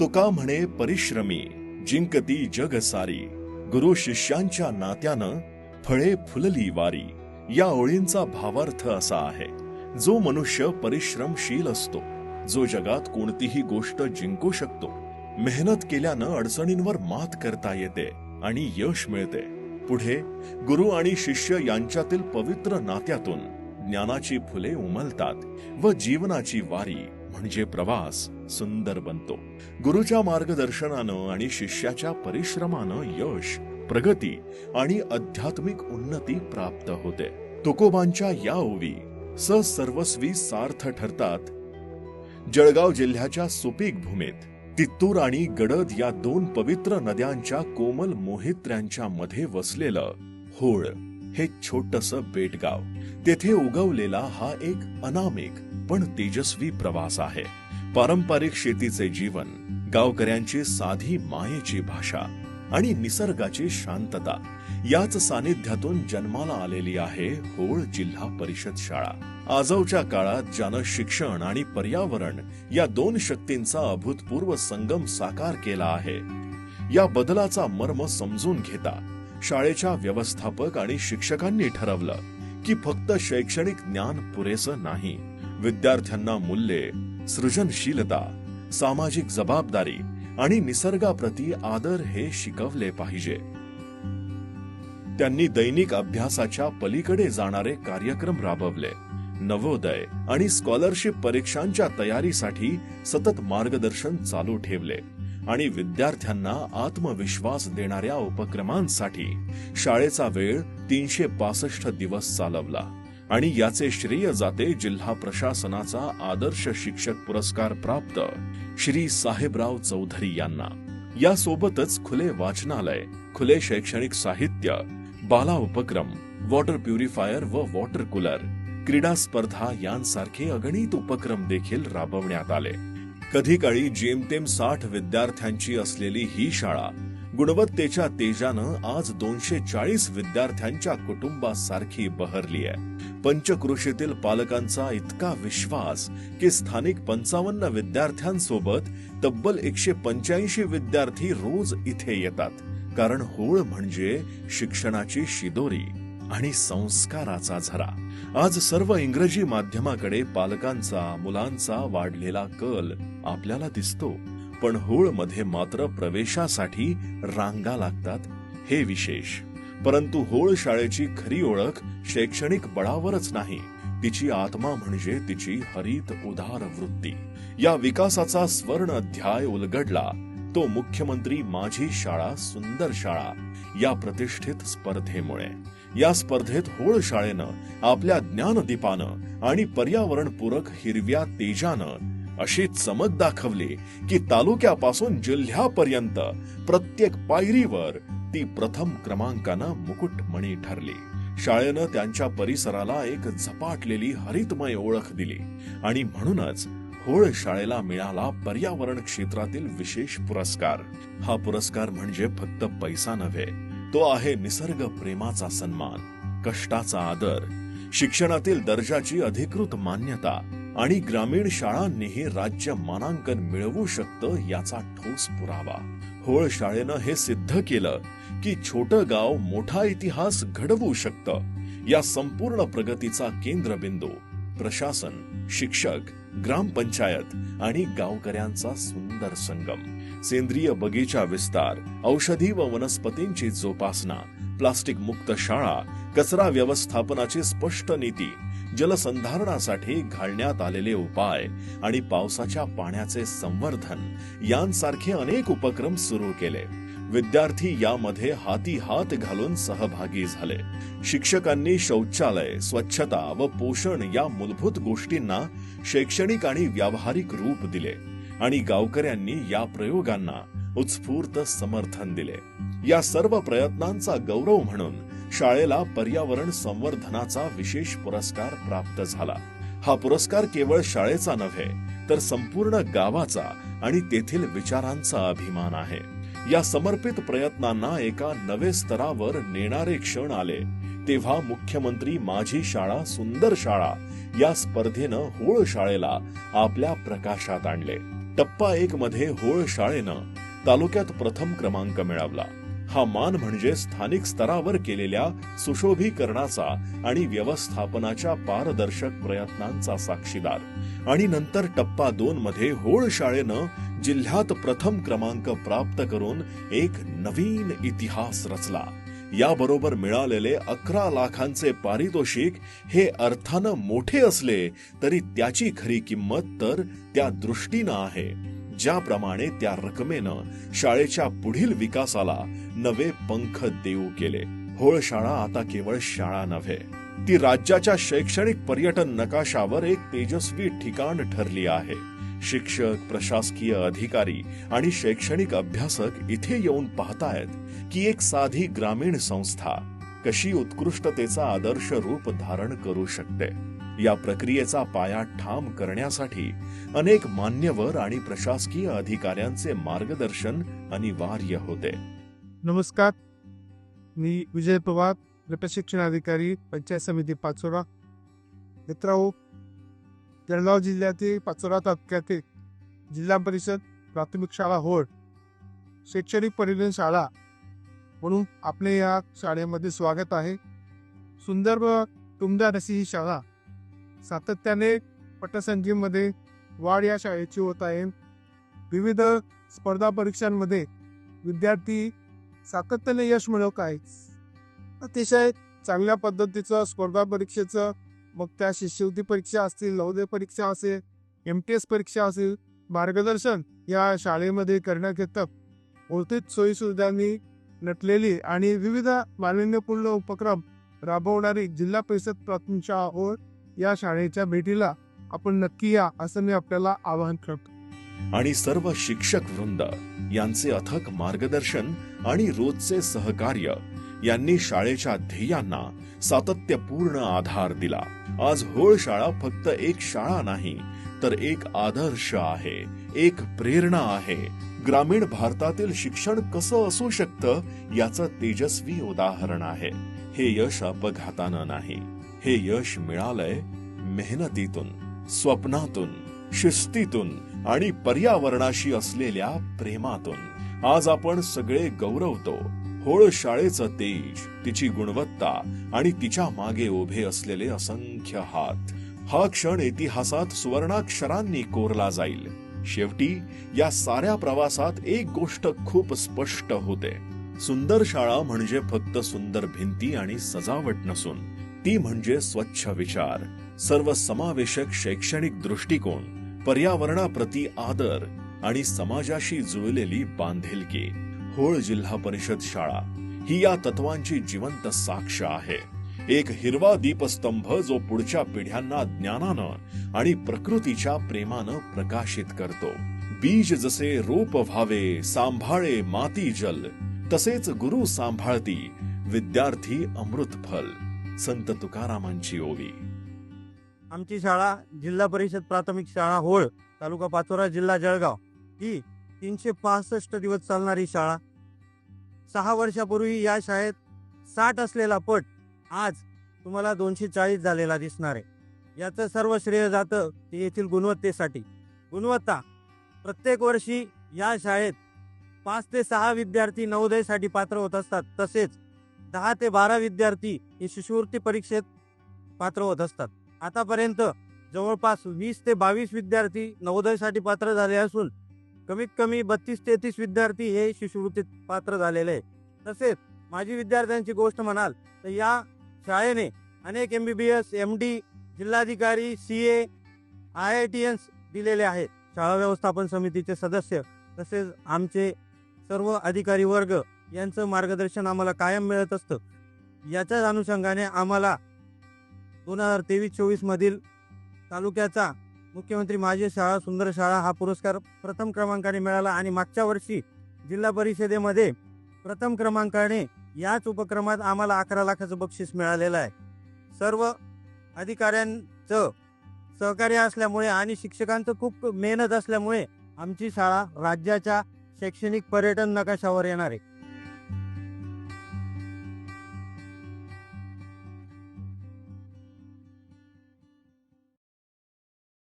तुका म्हणे परिश्रमी जिंकती जग सारी. गुरु शिष्यांच्या नात्यानं फळे फुलली वारी. या ओळींचा भावार्थ असा आहे. जो मनुष्य परिश्रमशील असतो जो जगात कोणतीही गोष्ट जिंकू शकतो. मेहनत केल्यानं अडचणींवर मात करता येते आणि यश मिळते. पुढे गुरु आणि शिष्य यांच्यातील पवित्र नात्यातून ज्ञानाची फुले उमलतात व जीवनाची वारी म्हणजे प्रवास सुंदर बनतो. गुरुच्या मार्गदर्शनानं आणि शिष्याच्या परिश्रमानं यश प्रगती आणि आध्यात्मिक उन्नती प्राप्त होते. तुकोबांच्या या ओवी सर्वस्वी सार्थ ठरतात. जळगाव जिल्ह्याच्या सुपीक भूमीत तित्तूर आणि गडद या दोन पवित्र नद्यांच्या कोमल मोहित्र्यांच्या मध्ये वसलेलं होळ हे छोटस बेटगाव. तेथे उगवलेला हा एक अनामिक पण तेजस्वी प्रवास आहे. पारंपरिक शेतीचे जीवन गावकऱ्यांची साधी मायेची भाषा आणि निसर्गाची शांतता याच सानिध्यातून जन्माला आलेली आहे होळ जिल्हा परिषद शाळा. आजवच्या काळात ज्यानं शिक्षण आणि पर्यावरण या दोन शक्तींचा अभूतपूर्व संगम साकार केला आहे. या बदलाचा मर्म समजून घेता शाळेच्या व्यवस्थापक आणि शिक्षकांनी ठरवलं की फक्त शैक्षणिक ज्ञान पुरेसं नाही विद्यार्थ्यांना मूल्ये सृजनशीलता सामाजिक जबाबदारी आणि निसर्गाप्रती आदर हे शिकवले पाहिजे. त्यांनी दैनिक अभ्यासाच्या पलीकडे जाणारे कार्यक्रम राबवले. नवोदय आणि स्कॉलरशिप परीक्षांच्या तयारीसाठी सतत मार्गदर्शन चालू ठेवले आणि विद्यार्थ्यांना आत्मविश्वास देणाऱ्या उपक्रमांसाठी शाळेचा वेळ तीनशे पासष्ट दिवस चालवला. आणि याचे श्रेय जाते जिल्हा प्रशासनाचा आदर्श शिक्षक पुरस्कार प्राप्त श्री साहेबराव चौधरी यांना. यासोबतच खुले वाचनालय खुले शैक्षणिक साहित्य बाला उपक्रम वॉटर प्युरिफायर व वॉटर कूलर क्रीडा स्पर्धा यांसारखे अगणित उपक्रम देखील राबवण्यात आले. कधी काळी जेमतेम साठ विद्यार्थ्यांची असलेली ही शाळा गुणवत्तेच्या तेजानं आज दोनशे चाळीस विद्यार्थ्यांच्या कुटुंबासारखी बहरली आहे पंचकृषीतील पालकांचा इतका विश्वास की स्थानिक पंचावन्न विद्यार्थ्यांसोबत तब्बल एकशे पंच्याऐंशी विद्यार्थी रोज इथे येतात. कारण होळ म्हणजे शिक्षणाची शिदोरी आणि संस्काराचा झरा. आज सर्व इंग्रजी माध्यमाकडे पालकांचा मुलांचा वाढलेला कल आपल्याला दिसतो. पण होळमध्ये मात्र प्रवेशासाठी रांगा लागतात. हे विशेष. परंतु होळ शाळेची खरी ओळख शैक्षणिक बळावरच नाही. तिची आत्मा म्हणजे तिची हरित उदार वृत्ती. या विकासाचा स्वर्ण अध्याय उलगडला तो मुख्यमंत्री माझी शाळा सुंदर शाळा या प्रतिष्ठित स्पर्धेमुळे. या स्पर्धेत होळ शाळेनं आपल्या ज्ञानदीपानं आणि पर्यावरणपूरक हिरव्या तेजानं अशी चमक दाखवली की तालुक्यापासून जिल्ह्यापर्यंत प्रत्येक पायरीवर ती प्रथम क्रमांकानं मुकुटमणी ठरली. शाळेनं त्यांच्या परिसराला एक झपाटलेली हरितमय ओळख दिली आणि म्हणूनच होळ शाळेला मिळाला पर्यावरण क्षेत्रातील विशेष पुरस्कार. हा पुरस्कार म्हणजे फक्त पैसा नव्हे तो आहे निसर्ग प्रेमाचा सन्मान कष्टाचा आदर शिक्षणातील दर्जाची अधिकृत मान्यता आणि ग्रामीण शाळांनीही राज्य मानांकन मिळवू शकतं याचा ठोस पुरावा. होळ शाळेनं हे सिद्ध केलं की छोट गाव मोठा इतिहास घडवू शकतं या संपूर्ण प्रगतीचा केंद्रबिंदू. प्रशासन शिक्षक ग्रामपंचायत आणि गावकऱ्यांचा सुंदर संगम. सेंद्रिय बगीचा विस्तार औषधी व वनस्पतींची जोपासना प्लास्टिक मुक्त शाळा कचरा व्यवस्थापनाची स्पष्ट नीती जलसंधारणासाठी घालण्यात आलेले उपाय आणि पावसाच्या पाण्याचे संवर्धन यांसारखे अनेक उपक्रम सुरू केले. विद्यार्थी यामध्ये हाती हात घालून सहभागी झाले. शिक्षकांनी शौचालय स्वच्छता व पोषण या मूलभूत गोष्टींना शैक्षणिक आणि व्यावहारिक रूप दिले आणि गावकऱ्यांनी या प्रयोगांना उत्स्फूर्त समर्थन दिले. या सर्व प्रयत्नांचा गौरव म्हणून शाळेला पर्यावरण संवर्धनाचा विशेष पुरस्कार प्राप्त झाला. हा पुरस्कार केवळ शाळेचा नव्हे तर संपूर्ण गावाचा आणि तेथील विचारांचा अभिमान आहे. या समर्पित प्रयत्नांना एका नवे स्तरावर नेणारे क्षण आले तेव्हा मुख्यमंत्री माझी शाळा सुंदर शाळा या स्पर्धेनं होळ शाळेला आपल्या प्रकाशात आणले. टप्पा एक मध्ये होळ शाळेनं तालुक्यात प्रथम क्रमांक मिळवला. हा मान म्हणजे स्थानिक स्तरावर केलेल्या सुशोभीकरणाचा आणि व्यवस्थापनाच्या पारदर्शक प्रयत्नांचा साक्षीदार. आणि नंतर टप्पा दोन मध्ये होळ शाळेनं जिल्ह्यात प्रथम क्रमांक प्राप्त करून एक नवीन इतिहास रचला. याबरोबर मिळालेले अकरा लाखांचे पारितोषिक हे अर्थानं मोठे असले तरी त्याची खरी किंमत तर त्या दृष्टीनं आहे. ज्याप्रमाणे त्या रकमेनं शाळेच्या पुढील विकासाला नवे पंख देऊ केले. होळ शाळा आता केवळ शाळा नव्हे ती राज्याच्या शैक्षणिक पर्यटन नकाशावर एक तेजस्वी ठिकाण ठरली आहे. शिक्षक प्रशासकीय अधिकारी आणि शैक्षणिक अभ्यासक इथे येऊन पाहतायत की एक साधी ग्रामीण संस्था कशी उत्कृष्टतेचा आदर्श रूप धारण करू शकते. या प्रक्रियेचा पाया ठाम करण्यासाठी अनेक मान्यवर आणि प्रशासकीय अधिकाऱ्यांचे मार्गदर्शन अनिवार्य होते. नमस्कार. मी विजय पवार प्रशिक्षण अधिकारी पंचायत समिती पाचोरा. मित्रांनो जळगाव जिल्ह्यातील पाचोरा तालुक्यातील जिल्हा परिषद प्राथमिक शाळा होड शैक्षणिक परिणन शाळा म्हणून आपले या शाळेमध्ये स्वागत आहे. सुंदर व टुमदार अशी ही शाळा सातत्याने पटसंख्येमध्ये वाढ या शाळेची होत आहे. विविध स्पर्धा परीक्षांमध्ये विद्यार्थी सातत्याने यश मिळवत आहेत. अतिशय चांगल्या पद्धतीचं स्पर्धा परीक्षेचं मग त्या शिष्यवृत्ती परीक्षा असतील नवोदय परीक्षा असेल एम टी एस परीक्षा असेल मार्गदर्शन या शाळेमध्ये करण्यात येतं. बहुतेक सोयीसुविधांनी नटलेली आणि विविध मालिन्यपूर्ण उपक्रम राबवणारी जिल्हा परिषद प्राथमिक शाळा होळ या शाळेच्या भेटीला आपण नक्की या असं मी आपल्याला आवाहन करतो. आणि सर्व शिक्षक वृंद यांचे अथक मार्गदर्शन आणि रोजचे सहकार्य यांनी शाळेच्या ध्येयांना सातत्यपूर्ण आधार दिला. आज होळ शाळा फक्त एक शाळा नाही तर एक आदर्श आहे एक प्रेरणा आहे. ग्रामीण भारतातील शिक्षण कसं असू शकतं याचं तेजस्वी उदाहरण आहे. हे यश अपघातानं नाही. हे यश मिळालंय मेहनतीतून स्वप्नातून शिस्तीतून आणि पर्यावरणाशी असलेल्या प्रेमातून. आज आपण सगळे गौरवतो होळ शाळेचं तेज तिची गुणवत्ता आणि तिच्यामागे उभे असलेले असंख्य हात. हा क्षण इतिहासात सुवर्णाक्षरांनी कोरला जाईल. शेवटी या साऱ्या प्रवासात एक गोष्ट खूप स्पष्ट होते. सुंदर शाळा म्हणजे फक्त सुंदर भिंती आणि सजावट नसून ती म्हणजे स्वच्छ विचार सर्व समावेशक शैक्षणिक दृष्टिकोन पर्यावरणाप्रती आदर आणि समाजाशी जुळलेली बांधिलकी. होळ जिल्हा परिषद शाळा ही या तत्वांची जिवंत साक्ष आहे. एक हिरवा दीपस्तंभ जो पुढच्या पिढ्यांना ज्ञानानं आणि प्रकृतीच्या प्रेमानं प्रकाशित करतो. बीज जसे रोप व्हावे सांभाळे माती जल तसेच गुरु सांभाळती विद्यार्थी अमृत फल संत तुकारामांची ओवी आमची शाळा जिल्हा परिषद प्राथमिक शाळा होळ तालुका पाचोरा जिल्हा जळगाव. ही तीनशे पासष्ट दिवस चालणारी शाळा. सहा वर्षापूर्वी या शाळेत साठ असलेला पट आज तुम्हाला दोनशे चाळीस झालेला दिसणार आहे. याचं सर्व श्रेय जातं ते येथील गुणवत्तेसाठी. गुणवत्ता. प्रत्येक वर्षी या शाळेत पाच ते सहा विद्यार्थी नवोदयसाठी पात्र होत असतात. तसेच दहा ते बारा विद्यार्थी हे शिष्यवृत्ती परीक्षेत पात्र होत असतात. आतापर्यंत जवळपास वीस ते बावीस विद्यार्थी नवोदयसाठी पात्र झाले असून कमीत कमी बत्तीस तेहतीस विद्यार्थी हे शिष्यवृत्तीत पात्र झालेले आहे तसेच माजी विद्यार्थ्यांची गोष्ट म्हणाल तर या शाळेने अनेक M B B S M D जिल्हाधिकारी C A I I T एन्स दिलेले आहेत. शाळा व्यवस्थापन समितीचे सदस्य तसेच आमचे सर्व अधिकारी वर्ग यांचं मार्गदर्शन आम्हाला कायम मिळत असतं. याच्याच अनुषंगाने आम्हाला दोन हजार तेवीस चोवीस मधील तालुक्याचा मुख्यमंत्री माझी शाळा सुंदर शाळा हा पुरस्कार प्रथम क्रमांकाने मिळाला आणि मागच्या वर्षी जिल्हा परिषदेमध्ये प्रथम क्रमांकाने याच उपक्रमात आम्हाला अकरा लाखाचं बक्षीस मिळालेलं आहे. सर्व अधिकाऱ्यांचं सहकार्य असल्यामुळे आणि शिक्षकांचं खूप मेहनत असल्यामुळे आमची शाळा राज्याच्या शैक्षणिक पर्यटन नकाशावर येणार आहे.